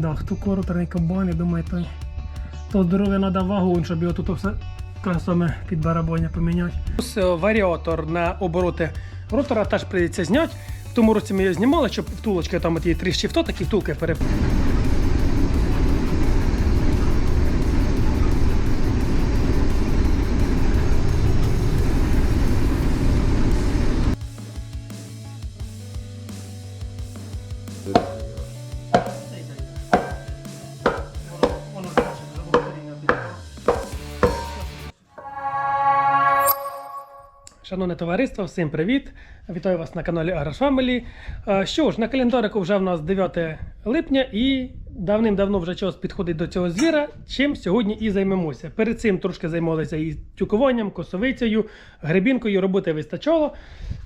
Да, хто коротерний кабан, я думаю, той, то здоров'я треба вагон, щоб його тут все саме під барабоня поміняти. Ось е, варіатор на обороти ротора теж прийдеться зняти. В тому році ми його знімали, щоб втулочки там ті три щифто, такі втулки переп... Шановне товариство, всім привіт! Вітаю вас на каналі Garage Family. Е, Що ж, на календарику вже в нас 9 липня і давним-давно вже час підходить до цього звіра, чим сьогодні і займемося. Перед цим трошки займалися і тюкуванням, косовицею, гребінкою, роботи вистачало.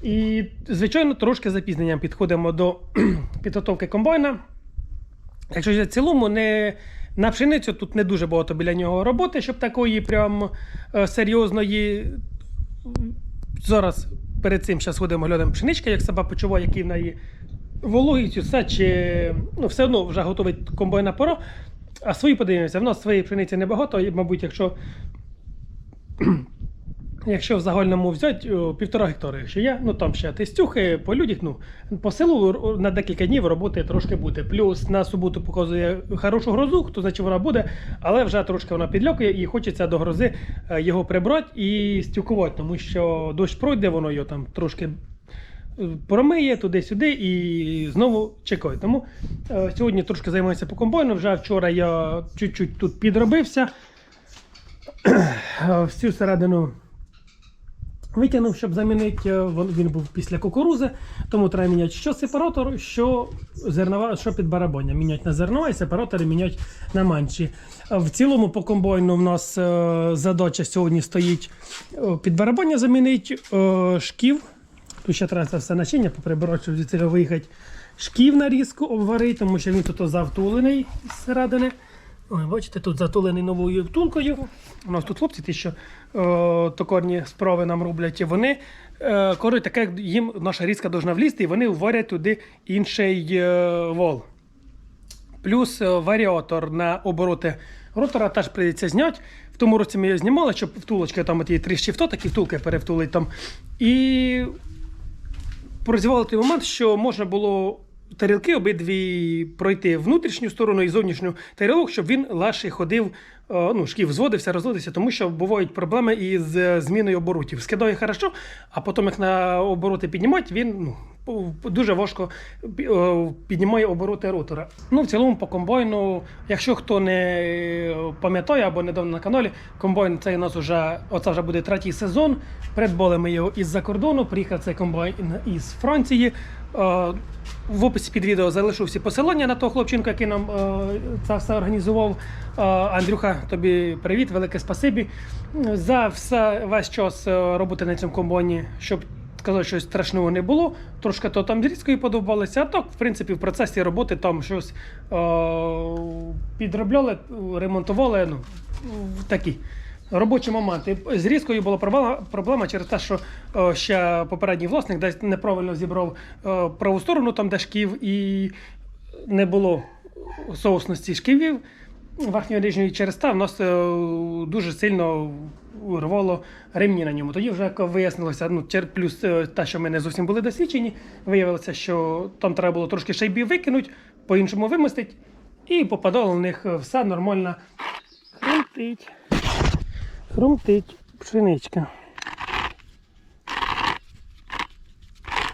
І, звичайно, трошки запізненням підходимо до підготовки комбайна. Якщо в цілому не на пшеницю тут не дуже багато біля нього роботи, щоб такої прям е, серйозної. Зараз перед цим зараз ходимо глянемо пшеничка, як себе почуває, який в неї вологість, все, чи ну, все одно вже готовий комбайна пора. А свої подивимося, в нас своєї пшениці небагато, і, мабуть, якщо Якщо в загальному взяти півтора гектара, якщо є, ну там ще тестюхи по людях, ну по селу на декілька днів роботи трошки буде. Плюс на суботу показує хорошу грозу, хто значить вона буде, але вже трошки вона підльокує і хочеться до грози е, його прибрати і стюкувати, тому що дощ пройде, воно його там трошки. е, Промиє туди-сюди і знову чекає. Тому е, сьогодні трошки займаюся по комбайну. Вже вчора я чуть-чуть тут підробився. Е, Всю середину Витягнув, щоб замінити, е, він був після кукурузи, тому треба міняти що сепаратор, що зернова, що під барабоння. Міняти на зернова і сепаратори міняти на менші. В цілому по комбайну в нас е, задача сьогодні стоїть е, під барабоння замінити е, шків. Тут ще треба все начиння поприбирати, щоб звідси виїхати. Шків нарізку обварити, тому що він тут завтулений зсередини. Бачите, тут затулений новою втулкою. У нас тут хлопці, ті, що е, токарні справи нам роблять, вони е, кажуть, таке, як їм наша різка повинна влізти, і вони вварять туди інший е, вол. Плюс е, варіатор на обороти ротора теж прийдеться зняти. В тому році ми його знімали, щоб втулочки там ті три щифто, такі втулки перевтулить там. І прозівали той момент, що можна було тарілки обидві пройти внутрішню сторону і зовнішню тарілок, щоб він легше ходив, е, ну, шків зводився, розводився, тому що бувають проблеми із е, зміною оборотів. Скидає хорошо, а потім, як на обороти піднімати, він ну, дуже важко е, піднімає обороти ротора. Ну, в цілому по комбайну, якщо хто не пам'ятає або недавно на каналі, комбайн цей у нас вже, оце вже буде третій сезон. Придбали ми його із-за кордону, приїхав цей комбайн із Франції. Е, В описі під відео залишу всі посилання на того хлопчинка, який нам е, це все організував. Е, Андрюха, тобі привіт, велике спасибі. За все весь час е, роботи на цьому комбайні, щоб сказати, що страшного не було. Трошки то там з різкою подобалося, а так, в принципі, в процесі роботи там щось е, підробляли, ремонтували. Ну, такі. Робочі моменти. З різкою була проблема, через те, що е, ще попередній власник десь неправильно зібрав е, праву сторону, там де шків, і не було соусності шківів верхньої нижньої через те в нас е, дуже сильно рвало ремні на ньому. Тоді вже вияснилося, ну плюс те, що ми не зовсім були досвідчені, виявилося, що там треба було трошки шайбів викинути, по-іншому вимостити, і попадало в них е, все нормально. Хрумтить. Хрумтить пшеничка.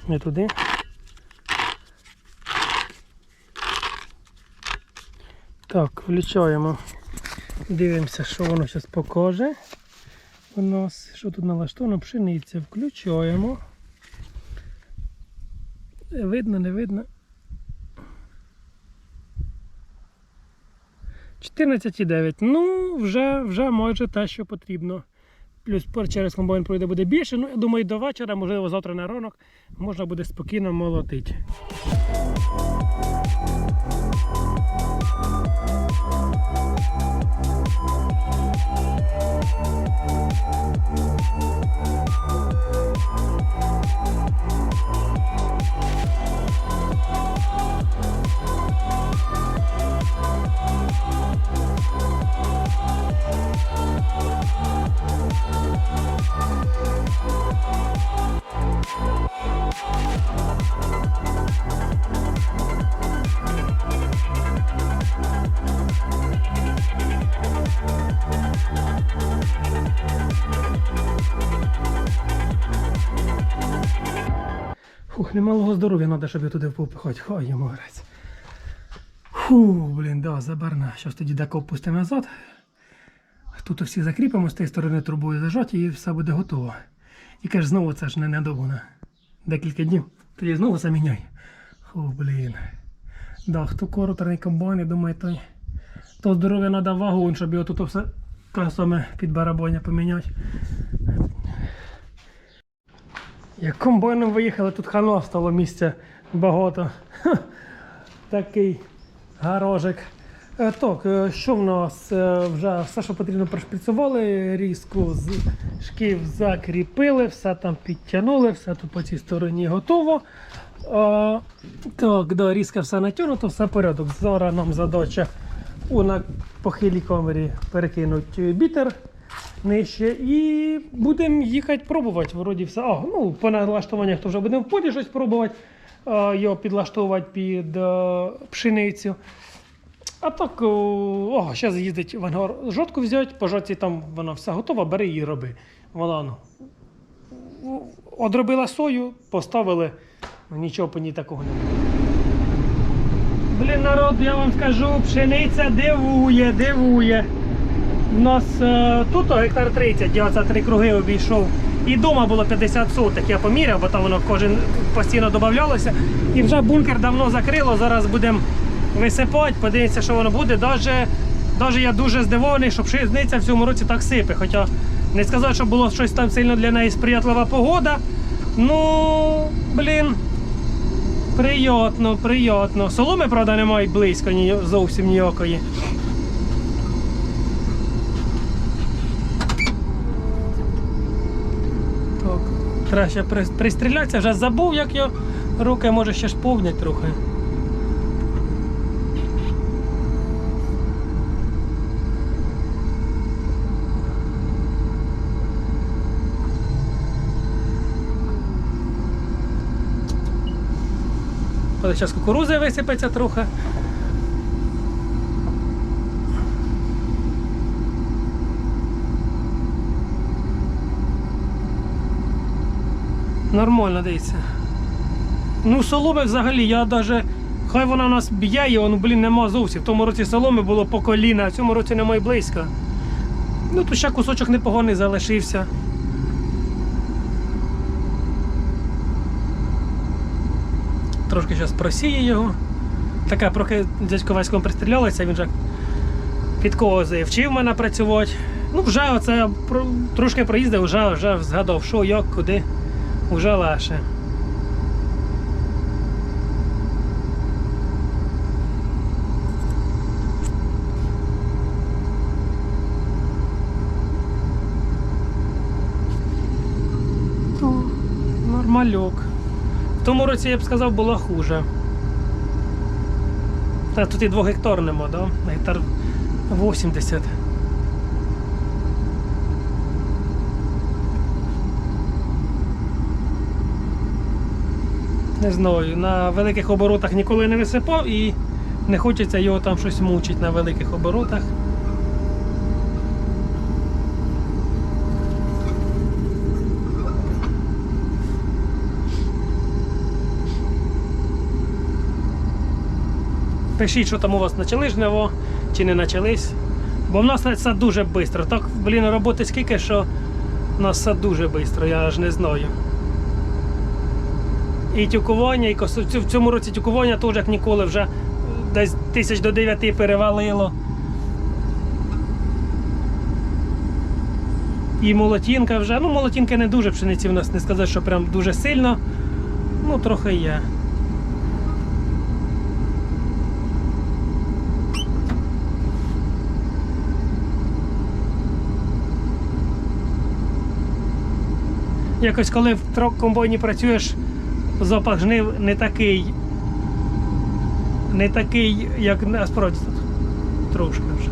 Не туди. Так, включаємо. Дивимося, що воно зараз покаже. У нас, що тут налаштовано, пшениця. Включаємо. Е, Видно, не видно. 14,9. Ну, вже, вже майже те, що потрібно. Плюс через комбайн пройде буде більше. Ну, я думаю, до вечора, можливо, завтра на ранок можна буде спокійно молотити. Фух, немалого здоров'я треба, щоб я туди попихати. Хай йому грець. Фу, блін, да, забарна. Щас тоді деко пустимо назад. Тут всі закріпимо з тієї сторони трубою зажаті і все буде готово. І каже, знову це ж не недовго на декілька днів. Тоді знову заміняй. Фу, блін. Да, хто короторний комбайн, думаю, той. То здоров'я треба вагон, щоб його тут все те саме під барабоня поміняти. Як комбайном виїхали, тут хано стало місця багато. Ха, Такий гаражик. Е, Так, е, що в нас? Е, Вже все, що потрібно, прошприцювали, різку з шків закріпили, все там підтягнули, все тут по цій стороні готово. А, так, да, різка все натягнуто, все порядок. Зараз нам задача у похилій камері перекинути бітер нижче і будемо їхати пробувати. Вроді все. А, ну, по налаштуваннях то вже будемо в поді щось пробувати, його підлаштовувати під е, пшеницю. А так, о, зараз їздить в ангар жодку взяти, по жодці там вона все готова, бери її роби. Вона ну, одробила сою, поставили, нічого по ній такого немає. Блін, народ, я вам скажу, пшениця дивує, дивує. У нас е, тут гектар 30, я оце три круги обійшов. І вдома було 50 соток, я поміряв, бо там воно кожен постійно додавалося. І вже бункер давно закрило, зараз будемо висипати, подивитися, що воно буде. Даже, даже я дуже здивований, що пшениця в цьому році так сипе. Хоча не сказати, що було щось там сильно для неї сприятлива погода. Ну, блін, приємно, приємно. Соломи, правда, немає близько ні, зовсім ніякої. Так, треба ще пристрілятися, вже забув, як я руки може ще ж повнять трохи. Зараз кукурузи висипеться трохи. Нормально дивіться. Ну, соломи взагалі, я навіть. Хай вона нас б'є, його, ну блін, нема зовсім. В тому році соломи було по коліна, а в цьому році немає близько. Ну, тут ще кусочок непоганий залишився. Трошки зараз просіє його. Така трохи дядько Васьком пристрілялися, він вже під кози вчив мене працювати. Ну, вже оце трошки проїздив, вже, вже згадав, що, як, куди. Уже легше. Нормальок. В тому році, я б сказав, було хуже. Та тут і 2 гектар нема, да? Гектар 80. Не знаю, на великих оборотах ніколи не висипав і не хочеться його там щось мучити на великих оборотах. Пишіть, що там у вас почали жниво чи не почались. Бо в нас це дуже швидко. Так, блін, роботи скільки, що в нас це дуже швидко, я аж не знаю. І тюкування, і в цьому році тюкування теж як ніколи вже десь тисяч до дев'яти перевалило. І молотінка вже. Ну, молотінка не дуже пшениці в нас не сказати, що прям дуже сильно. Ну, трохи є. Якось коли в комбайні працюєш, запах жнив не такий. Не такий, як насправді тут. Трошки вже.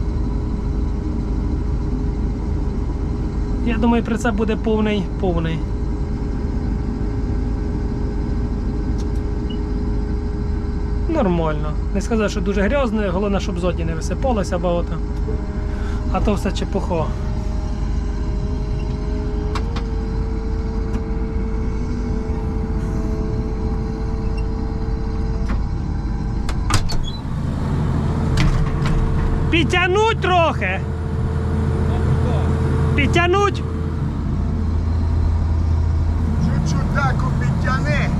Я думаю, при це буде повний, повний. Нормально. Не сказав, що дуже грязне, головне, щоб зоді не висипалося багато. А то все чепухо. Підтягнуть трохи. Підтягнуть. Чуть-чуть таку підтяни.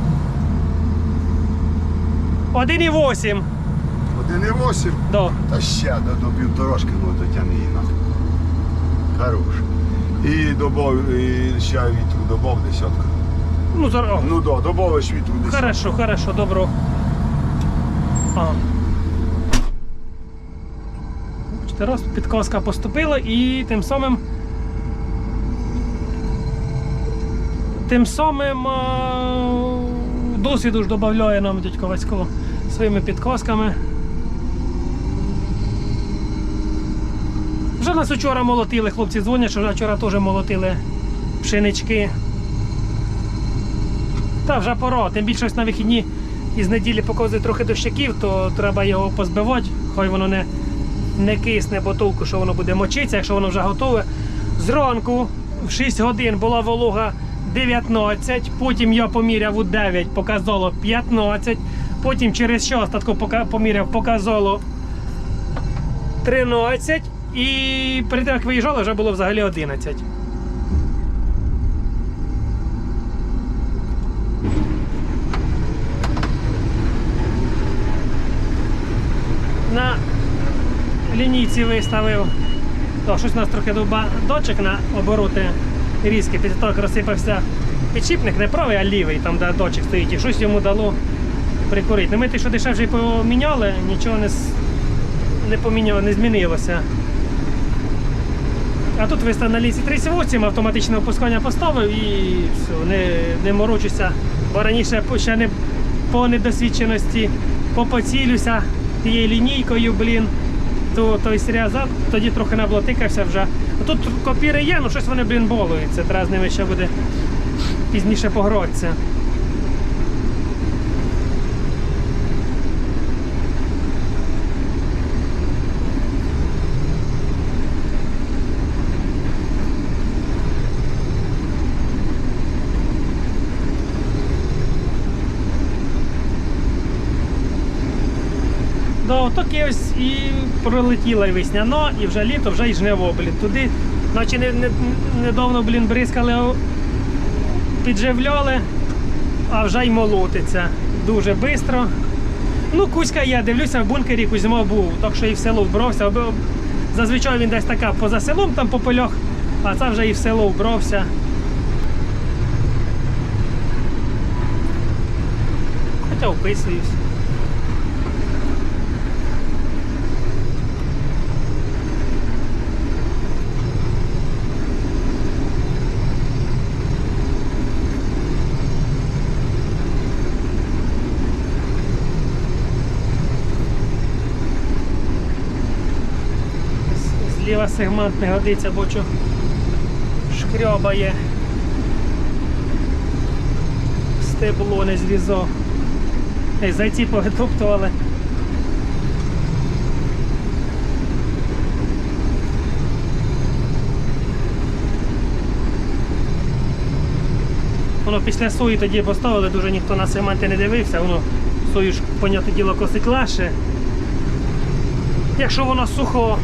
1,8. 1,8. Да. Та ще до, до півторашки ну, дотягни її нахуй. Хорош. І добав, і ще вітру добав десятку. Ну, зараз. Ну да, добавиш вітру десятку. Хорошо, хорошо, добро. Ага. Бачите, раз підказка поступила і тим самим. Тим самим досвіду ж додає нам дядько Васько своїми підказками. Вже нас вчора молотили, хлопці дзвонять, що вчора теж молотили пшенички. Та вже пора, тим більше ось на вихідні із неділі показує трохи дощаків, то треба його позбивати, хай воно не, не кисне, бо що воно буде мочитися, якщо воно вже готове. Зранку в 6 годин була волога 19, потім я поміряв у 9, показало 15, потім через час остатку поміряв, показало 13, і перед тим як виїжджали, вже було взагалі 11. на лінійці виставив. То, щось у нас трохи довба дочок на обороти різки. Після того, як розсипався підшипник, не правий, а лівий, там де дочок стоїть, і щось йому дало прикурити. Ну, ми те, що дешевше поміняли, нічого не, не поміняло, не змінилося. А тут виставив на лінці 38, автоматичне опускання поставив і все, не, не морочуся. Бо раніше ще не по недосвідченості попоцілюся тією лінійкою, блін, то той срізав, тоді трохи наблотикався вже. Тут копіри є, ну щось вони, блін, болуються. Треба з ними ще буде пізніше погротися. Таке ось і пролетіла і весняно, і вже літо, вже і жниво, блін. Туди, наче не, не, недавно, блін, бризкали, о, підживляли, а вже й молотиться. Дуже швидко. Ну, Кузька є, дивлюся, в бункері Кузьмо був, так що і в село вбрався. Аби- Зазвичай він десь така поза селом там по польох, а це вже і в село вбрався. Хоча вписуюсь. З- Зліва сегмент не годиться, бо що шкрябає. Стебло не зрізав. Ей, зайці повитоптували. Воно після сої тоді поставили, дуже ніхто на сегменти не дивився, воно сою ж, понятне діло, косить легше. Якщо воно сухо.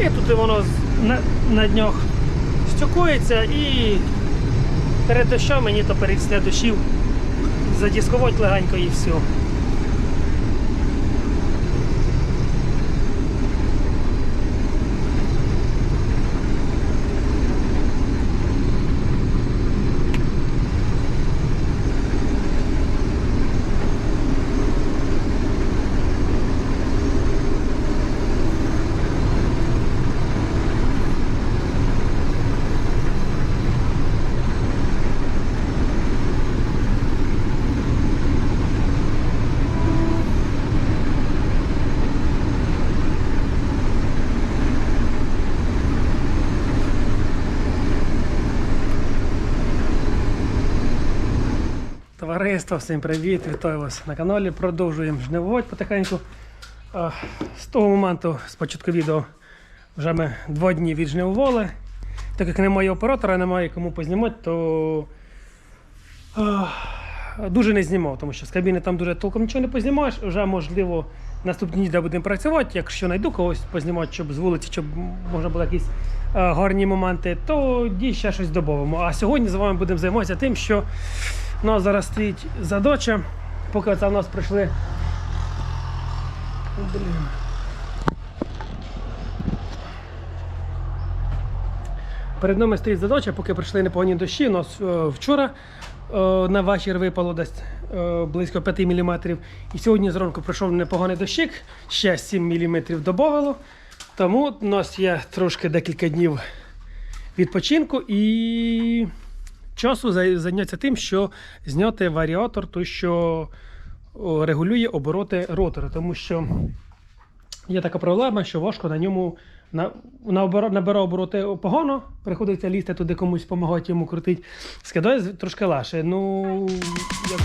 І тут воно на, на днях стюкується і перед дощом мені то перед дощів задіскувати легенько і все. Товариство, всім привіт! Вітаю вас на каналі. Продовжуємо жнивувати потихеньку. З того моменту, з початку відео, вже ми два дні віджнивували. Так як немає оператора, немає кому познімати, то дуже не знімав, тому що з кабіни там дуже толком нічого не познімаєш. Вже можливо наступні дні де будемо працювати. Якщо знайду когось познімати, щоб з вулиці, щоб можна було якісь гарні моменти, то ще щось додамо. А сьогодні з вами будемо займатися тим, що у нас зараз стоїть задача, поки це в нас прийшли. Блін. Перед нами стоїть задача, поки прийшли непогані дощі. У нас е, вчора е, на вечір випало десь е, близько 5 мм. І сьогодні зранку прийшов непоганий дощик, ще 7 мм додавало. Тому у нас є трошки декілька днів відпочинку і часу зайняться тим, що зняти варіатор, той, що регулює обороти ротора. Тому що Є така проблема, що важко на ньому на, на оборо- набере обороти погано, приходиться лізти туди комусь допомагати йому крутити. Скидає трошки легше. Ну, як...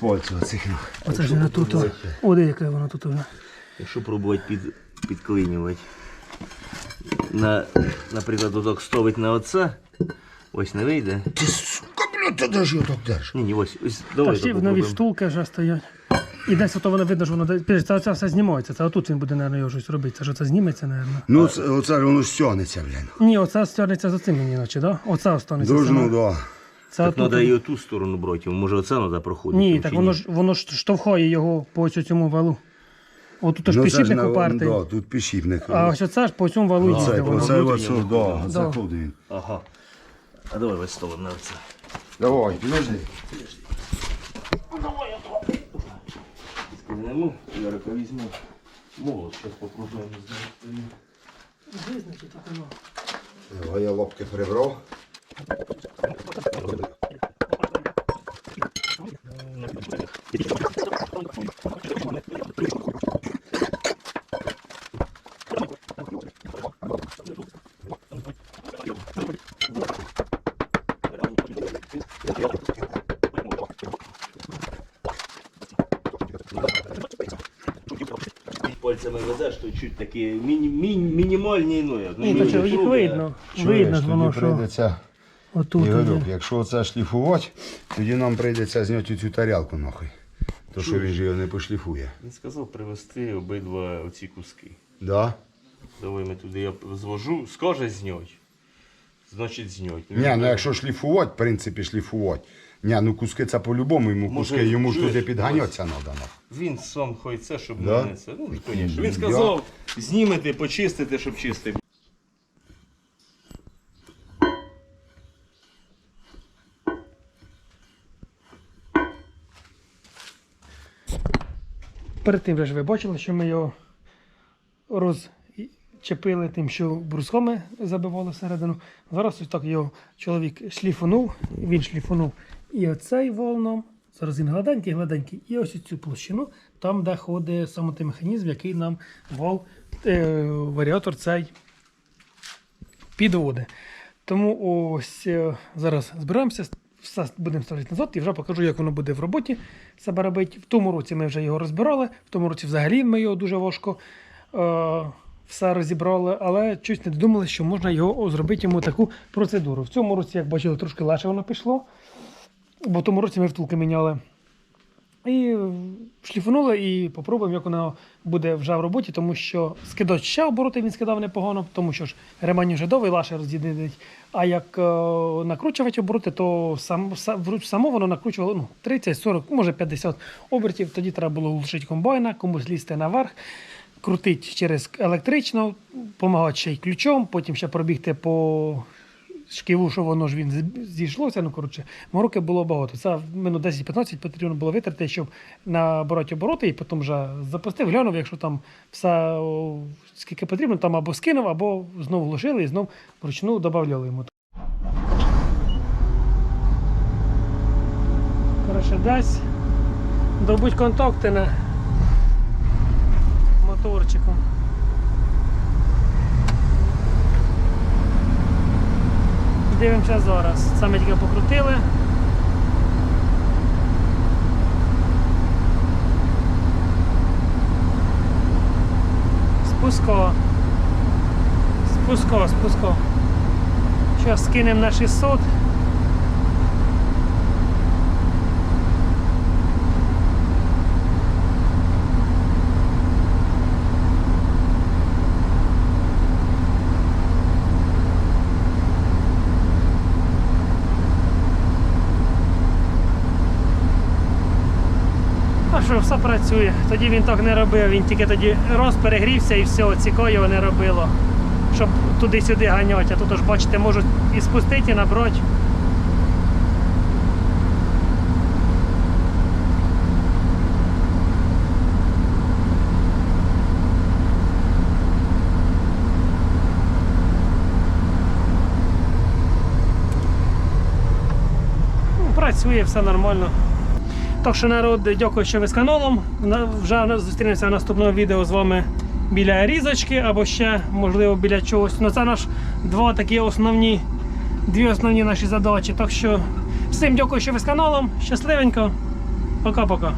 Із пальцю цих. Оце ж не тут. о. Де яке воно тут. вже. Якщо пробувати під, підклинювати. На, наприклад, отак ставить на оце, ось не вийде. Ти сука, блядь, ти де ж я так держ? Ні, ні, ось, ось Та ще так нові штулки вже стоять. І десь ото воно видно, що воно десь- це оце все знімається. Це отут він буде, мабуть, його щось робити. Це ж оце зніметься, мабуть. Ну, це, оце ж воно стягнеться, блін. Ні, оце стягнеться за цим мені, наче, да? Оце останеться. Саме. да. Це Так треба і оту сторону брати, може оце треба проходити. Ні, так воно ж воно ж штовхає його по цю- цьому валу. Отут ж Ну, це ж підшипник на- упертий. Да, тут підшипник. А ось оце ж по цьому валу Оце, їздить воно. оце, оце, да, заходить він. Ага. А давай ось ставимо на це. Давай, підожди. Скинемо, я рука візьму. Молот, зараз попробуємо як воно. Давай я лапки прибрав. Пальці ножницями ведеш, то чуть такі міні, міні, мінімальні, ну як. Ні, то що їх видно. Видно ж воно, що прийдеться, отут. Ігорюк, якщо це шліфувати, тоді нам прийдеться зняти цю тарілку нахуй. То що він же його не пошліфує. Він сказав привезти обидва оці куски. Да? Давай ми туди я звожу, скаже знять. Значить знять. Ні, ну якщо шліфувати, в принципі, шліфувати. Ні, ну куски це по-любому, йому Може, куски, йому ж чуєш, туди підганятися треба. Він сам хоче, щоб Да? мене це. Ну, звісно. Він сказав, знімете, почистити, щоб чистити. Перед тим же ж ви бачили, що ми його розчепили тим, що брусками забивали всередину. Зараз ось так його чоловік шліфунув, він шліфунув і оцей волном. Зараз він гладенький, гладенький, і ось цю площину, там, де ходить саме той механізм, який нам вал, е, варіатор цей підводить. Тому ось е, зараз збираємося, все будемо ставити назад і вже покажу, як воно буде в роботі себе робити. В тому році ми вже його розбирали, в тому році взагалі ми його дуже важко е, все розібрали, але щось не додумали, що можна його зробити йому таку процедуру. В цьому році, як бачили, трошки легше воно пішло, бо в тому році ми втулки міняли. І шліфанули і попробуємо, як воно буде вже в роботі, тому що скидач ще обороти він скидав непогано, тому що ж ремень вже довгий, лаше розділить. А як е, накручувати обороти, то сам, сам, само воно накручувало ну, 30, 40, може 50 обертів. Тоді треба було глушити комбайна, комусь лізти наверх, крутити через електрично, допомагати ще й ключом, потім ще пробігти по шківу, що воно ж він зійшлося. Ну, коротше, мороки було багато. Це минут 10-15 потрібно було витерти, щоб набирати обороти, і потім вже запустив, глянув, якщо там все скільки потрібно, там або скинув, або знову глушили і знов вручну додавали йому. Коротше, десь добуть контакти на моторчику. Дивимося зараз. Саме тільки покрутили. Спуско. Спуско, спуско. Зараз скинемо на 600. Що, все працює. Тоді він так не робив, він тільки тоді роз перегрівся і все, ціко його не робило. Щоб туди-сюди ганяти. А тут ж бачите, можуть і спустити, і набрати. Ну, Працює, все нормально. Так що народ, дякую, що ви з каналом. Вже зустрінемося в наступному відео з вами біля різочки або ще, можливо, біля чогось. Ну це наш два такі основні, дві основні наші задачі. Так що всім дякую, що ви з каналом. Щасливенько. Пока-пока.